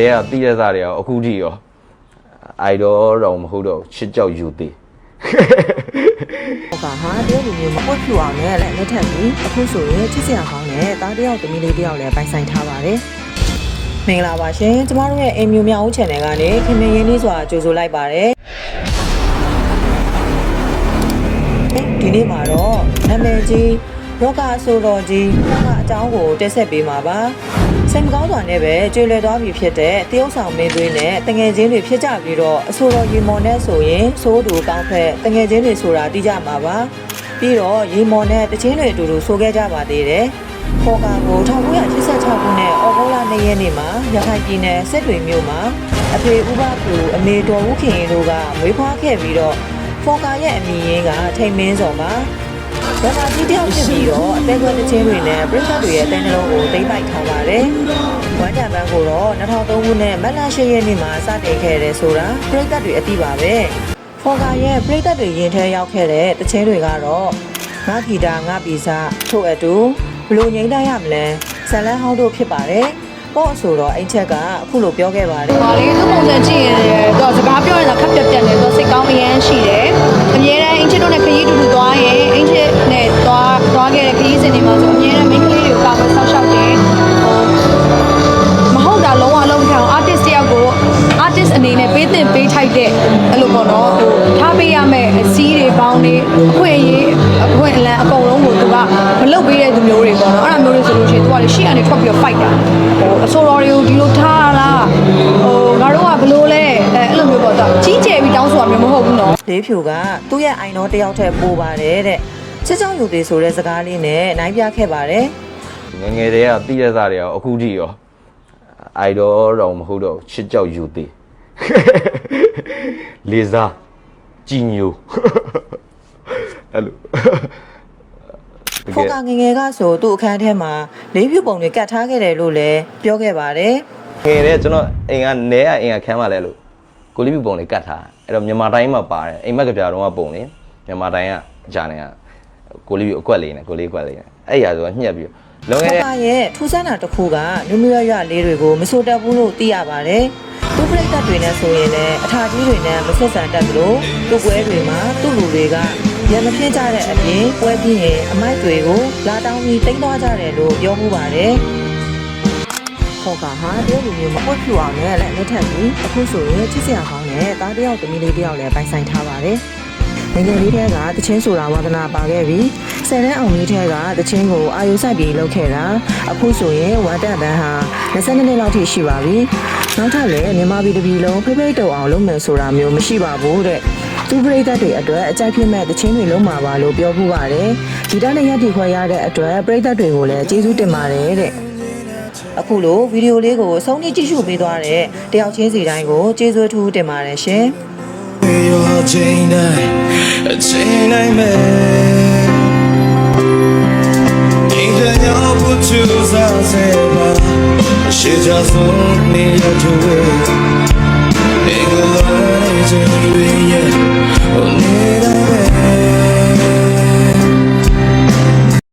တဲကတိရစားတွေရောအခုထိရောအိုက်တော့တော့မဟုတ်တော့ချစ်ကြောက်ယူသေးဟောကဟာတယောက်လူမျိုးမပွက်ဖြူအောင်နဲ့လက်လက်ထက်ပြီးအခုဆိုရင်ချစ်စရာကောင်းတဲ့တားတယောက်သမီးလေးတယောက်လည်းပိုင်ဆိုင်ထားပါတယ်မင်္ဂလာပါရှင်ကျမတို့ရဲ့အိမ်မျိုးမြောက်ဦး channel ကနေခင်မင်းရင်းလေးစွာကြိုဆိုလိုက်ပါတယ်ဒီနေ့မှာတော့နာမည်ကြီးရောဂါဆိုတော်ကြီးရောဂါအကြောင်းကိုတက်ဆက်ပေးမှာပါ စိတ်မကောင်းစွာနဲ့ပဲကျွေလွယ်သွားပြီဖြစ်တဲ့တရုတ်ဆောင်မင်းသွေးနဲ့တငယ်ချင်းတွေဖြစ်ကြပြီးတော့အဆိုတော်ရေမော်နဲ့ဆိုရင်ဆိုးတူကောင်းဖက်တငယ်ချင်းတွေဆိုတာသိကြမှာပါပြီးတော့ရေမော်နဲ့တချင်းတွေအတူတူဆိုခဲ့ကြပါသေးတယ်ဖော်ကာကို1986ခုနှစ်အော်ဂိုလာ2ရက်နေ့မှာရခိုင်ပြည်နယ်စစ်တွေမြို့မှာအဖေဥပကူအမေတော်ဦးခင်တို့ကမွေးဖွားခဲ့ပြီးတော့ဖော်ကာရဲ့အမည်ရင်းကထိတ်မင်းစော်ပါ ရမကြီးတယောက်ဖြစ်ပြီးတော့အသေးကွက်တစ်ချင်းတွေနဲ့ပြည်သက်တွေရဲ့တန်းနှလုံးကိုသိမ့်ပိုက်ထားပါတယ်။ဝမ်းတံပန်းကိုတော့2003ခုနှစ်မတ်လ10ရက်နေ့မှာစတင်ခဲ့တယ်ဆိုတာပြည်သက်တွေအသိပါပဲ။ဖော်ကာရဲ့ပြည်သက်တွေရင်ထဲရောက်ခဲ့တဲ့တချင်းတွေကတော့ငါဂီတာငါပီစာထို့အတူဘလို့ငိမ့်တတ်ရမလဲဇလန်းဟောင်းတို့ဖြစ်ပါတယ်။ပေါ့ဆိုတော့အိမ်ချက်ကအခုလိုပြောခဲ့ပါတယ်။ဟာလေသူ့ပုံစံကြည့်ရင်တော့စကားပြောရင်တော့ခက်ပြက်ပြက်နေတော့စိတ်ကောင်းအရန်ရှိတယ်။အမြဲတမ်းအင်ချစ်တို့နဲ့ခရီးတူတူသွားရင် န်းကလေးတွေကိုကာကွယ်ဆောက်ရှောက်တယ်။ဟိုမဟုတ်တာလုံးဝလုံးမခံအောင် artist တယောက်ကို artist အနေနဲ့ပေးသင့်ပေးထိုက်တဲ့အဲ့လိုပေါ့နော်ဟိုထားပေးရမယ့်အစည်းတွေပေါင်းတွေအခွင့်အရေးအခွင့်အလမ်းအကုန်လုံးကိုသူကမလုပ်ပေးတဲ့သူမျိုးတွေပေါ့နော်အဲ့ဒါမျိုးတွေဆိုလို့ရှိရင်သူကလေရှေ့ကနေထွက်ပြီးတော့ fight တာဟိုအဆိုတော်တွေကိုဒီလိုထားရလားဟိုငါတို့ကဘလို့လဲအဲအဲ့လိုမျိုးပေါ့တော့ကြီးကျယ်ပြီးတောင်းဆိုတာမျိုးမဟုတ်ဘူးနော်လေးဖြူကသူ့ရဲ့အိုင်တော်တယောက်ထက်ပိုပါတယ်တဲ့ချစ်ချောင်းယူသေးဆိုတဲ့စကားလေးနဲ့နိုင်ပြခဲ့ပါတယ် ငယ်ငယ်တည်းကတိရစားတွေရောအခုထိရောအိုက်တော့တော့မဟုတ်တော့ချစ်ကြောက်ယူသေးလေးစားကြည်ညိုအဲ့လိုတကဖောယ်ကငယ်ငယ်ကဆိုသူ့အခန်းထဲမှာလေးဖြူပုံတွေကတ်ထားခဲ့တယ်လို့လည်းပြောခဲ့ပါတယ်ငယ်တဲ့ကျွန်တော်အိမ်ကနေကအိမ်ကခန်းမလဲလို့ကိုလေးပြပုံလေးကတ်ထားအဲ့တော့မြန်မာတိုင်းမှာပါတယ်အိမ်မက်ကပြတော့ကပုံလေးမြန်မာတိုင်းကဂျာနေက ကိုလေးပြအကွက်လေးနဲ့ကိုလေးအကွက်လေးနဲ့အဲ့ရဆိုညှက်ပြီးလွန်ဖောခဲ့တဲ့ကရဲ့ထူးဆန်းတာတစ်ခုကနုနုရရလေးတွေကိုမဆိုတတ်ဘူးလို့သိရပါတယ်သူ့ပြိတ္တတွေနဲ့ဆိုရင်လည်းအထာကြီးတွေနဲ့မဆက်ဆံတတ်သလိုသူ့ပွဲတွေမှာသူ့လူတွေကရံမဖြစ်ကြတဲ့အပြင်ပွဲပြီးရင်အမိုက်တွေကိုလာတောင်းပြီးတိမ့်သွားကြတယ်လို့ပြောမှုပါတယ်ခေါကဟာတယောက်လူမျိုးမပွက်ဖြူအောင်နဲ့လက်လက်ထက်ပြီးအခုဆိုရင်ချစ်စရာကောင်းတဲ့တားတယောက်သမီးလေးတယောက်လည်းပိုင်ဆိုင်ထားပါတယ်။ ငယ်ငယ်လေးထဲကတချင်းဆိုတာဝါသနာပါခဲ့ပြီးဆယ်တန်းအောင်လေးထဲကတချင်းကိုအာယုစိုက်ပြီးလုပ်ခဲ့တာအခုဆိုရင်ဝမ်တက်ဘန်းဟာ22နှစ်လောက်ထိရှိပါပြီ။နောက်ထပ်လည်းမြန်မာပြည်တစ်ပြည်လုံးဖိဖိတုံအောင်လုပ်မယ်ဆိုတာမျိုးမရှိပါဘူးတဲ့။သူပရိသတ်တွေအတွက်အကြိုက်ဖြစ်မဲ့တချင်းတွေလုံးမှာပါလို့ပြောဖို့ပါတယ်။ဂီတနဲ့ရက်တီခွဲရတဲ့အတွက်ပရိသတ်တွေကိုလည်းကျေးဇူးတင်ပါတယ်တဲ့။အခုလိုဗီဒီယိုလေးကိုအဆုံးထိကြည့်ရှုပေးသွားတဲ့တယောက်ချင်းစီတိုင်းကိုကျေးဇူးထူးတင်ပါတယ်ရှင် Your chain I chain I made In the new put you saseba She just want me to wait Ain't gonna lie to you yeah